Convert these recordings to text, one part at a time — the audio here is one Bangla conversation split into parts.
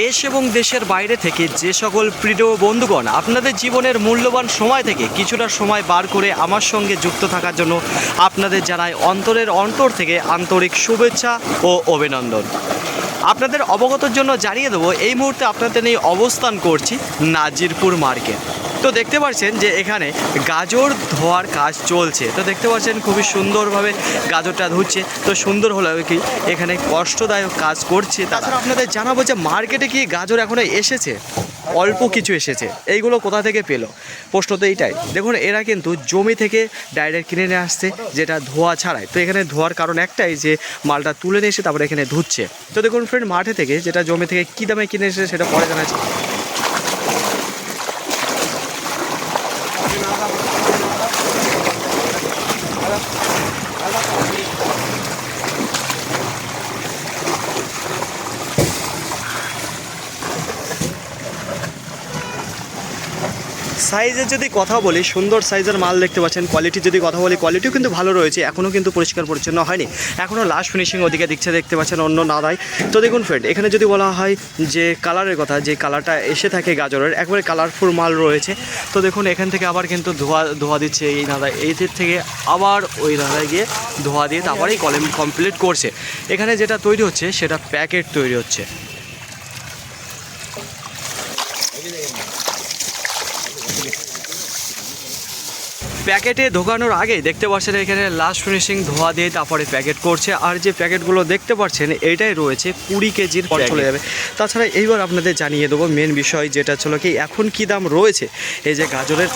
দেশ এবং দেশের বাইরে থেকে যে সকল প্রিয় বন্ধুগণ আপনাদের জীবনের মূল্যবান সময় থেকে কিছুটা সময় বার করে আমার সঙ্গে যুক্ত থাকার জন্য আপনাদের জানাই অন্তরের অন্তর থেকে আন্তরিক শুভেচ্ছা ও অভিনন্দন। আপনাদের অবগতর জন্য জানিয়ে দেবো, এই মুহূর্তে আপনাদের নিয়ে অবস্থান করছি নাজিরপুর মার্কেট। তো দেখতে পাচ্ছেন যে এখানে গাজর ধোয়ার কাজ চলছে। তো দেখতে পাচ্ছেন খুবই সুন্দরভাবে গাজরটা ধুচ্ছে। তো সুন্দর হলেও কি, এখানে কষ্টদায়ক কাজ করছে তাছাড়া আপনাদের জানাব যে মার্কেটে কি গাজর এখনও এসেছে? অল্প কিছু এসেছে। এইগুলো কোথা থেকে পেল? প্রশ্ন তো এইটাই। দেখুন, এরা কিন্তু জমি থেকে ডাইরেক্ট কিনে নিয়ে আসছে, যেটা ধোয়া ছাড়াই। তো এখানে ধোয়ার কারণ একটাই যে মালটা তুলে নিয়ে এসে তারপরে এখানে ধুচ্ছে। তো দেখুন ফ্রেন্ড মাঠে থেকে যেটা জমি থেকে কী দামে কিনে এসেছে সেটা পরে জানা সাইজের যদি কথা বলি, সুন্দর সাইজের মাল দেখতে পাচ্ছেন কোয়ালিটি যদি কথা বলি কোয়ালিটিও কিন্তু ভালো রয়েছে এখনও কিন্তু পরিষ্কার পরিচ্ছন্ন হয়নি। এখনও লাস্ট ফিনিশিং ওদিকে দিচ্ছে, দেখতে পাচ্ছেন অন্য নাদায়। তো দেখুন ফ্রেন্ড এখানে যদি বলা হয় যে কালারের কথা, যে কালারটা এসে থাকে গাজরের, একবারে কালারফুল মাল রয়েছে। তো দেখুন, এখান থেকে আবার কিন্তু ধোয়া ধোয়া দিচ্ছে এই নাদায়। এই থেকে আবার ওই নাদায় গিয়ে ধোয়া দিয়ে তারপরেই কলেম কমপ্লিট করছে। এখানে যেটা তৈরি হচ্ছে, সেটা প্যাকেট তৈরি হচ্ছে। প্যাকেটে ঢোকানোর আগে দেখতে পাচ্ছেন এখানে লাস্ট ফিনিশিং ধোয়া দিয়ে তারপরে প্যাকেট করছে। আর যে প্যাকেটগুলো দেখতে পাচ্ছেন এটাই রয়েছে কুড়ি কেজির পর চলে যাবে। তাছাড়া এইবার আপনাদের জানিয়ে দেবো মেন বিষয় যেটা ছিল কি এখন কি দাম রয়েছে? এই যে গাজরের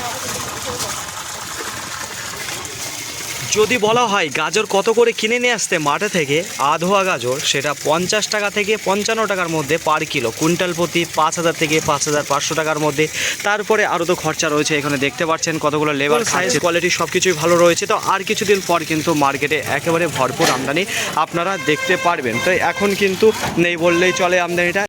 যদি বলা হয় গাজর কত করে কিনে নিয়ে আসতে মাঠে থেকে আধোয়া গাজর সেটা পঞ্চাশ টাকা থেকে পঞ্চান্ন টাকার মধ্যে পার কিলো কুইন্টাল প্রতি পাঁচ হাজার থেকে পাঁচ হাজার পাঁচশো টাকার মধ্যে। তারপরে আরও তো খরচা রয়েছে এখানে দেখতে পাচ্ছেন কতগুলো লেবার সাইজ কোয়ালিটি সব কিছুই ভালো রয়েছে। তো আর কিছুদিন পর কিন্তু মার্কেটে একেবারে ভরপুর আমদানি আপনারা দেখতে পারবেন। তো এখন কিন্তু নেই বললেই চলে আমদানিটা।